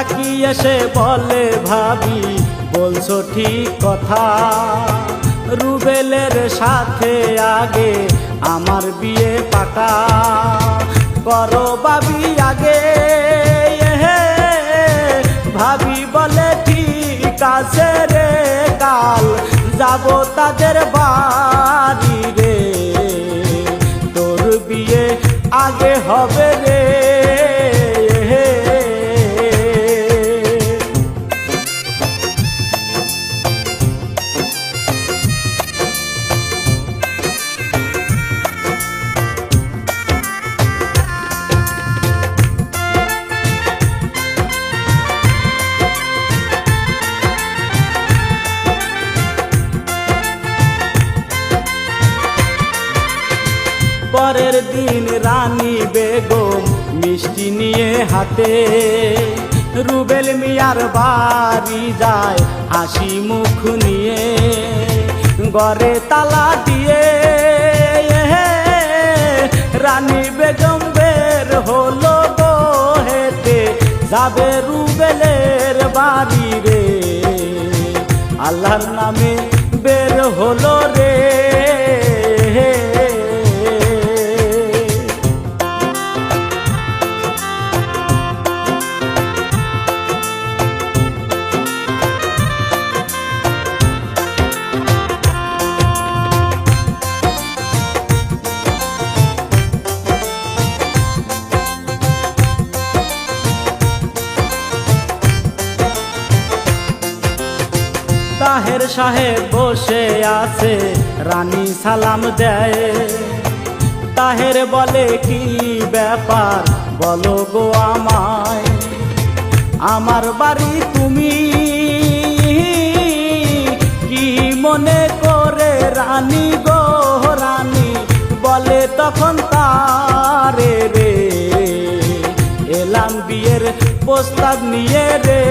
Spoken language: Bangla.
এসে বলে ভাবি বলছো ঠিক কথা। রুবেলের সাথে আগে আমার বিয়ে পাকা করো বাবি আগে। এহে, ভাবি বলে ঠিক আছে রে কাল যাব তাদের বাড়ি রে। তোর বিয়ে আগে হবে রে। পরের দিন রানী বেগম মিষ্টি নিয়ে হাতে রুবেল মিয়ার বাড়ি যায় হাসি মুখ নিয়ে, গড়ে তালা দিয়ে, রানী বেগম বের হলো গো হেতে যাবে রুবেলের বাড়ি রে। আল্লাহর নামে তাহের সাহেব বসে আছে, রানী সালাম দেয়। তাহের বলে, কি ব্যাপার? বলো গো আমায়, আমার বাড়ি তুমি কি মনে করে রানী গো রানী? বলে, তখন তারে রে, এলাম বিয়ের প্রস্তাব নিয়ে রে।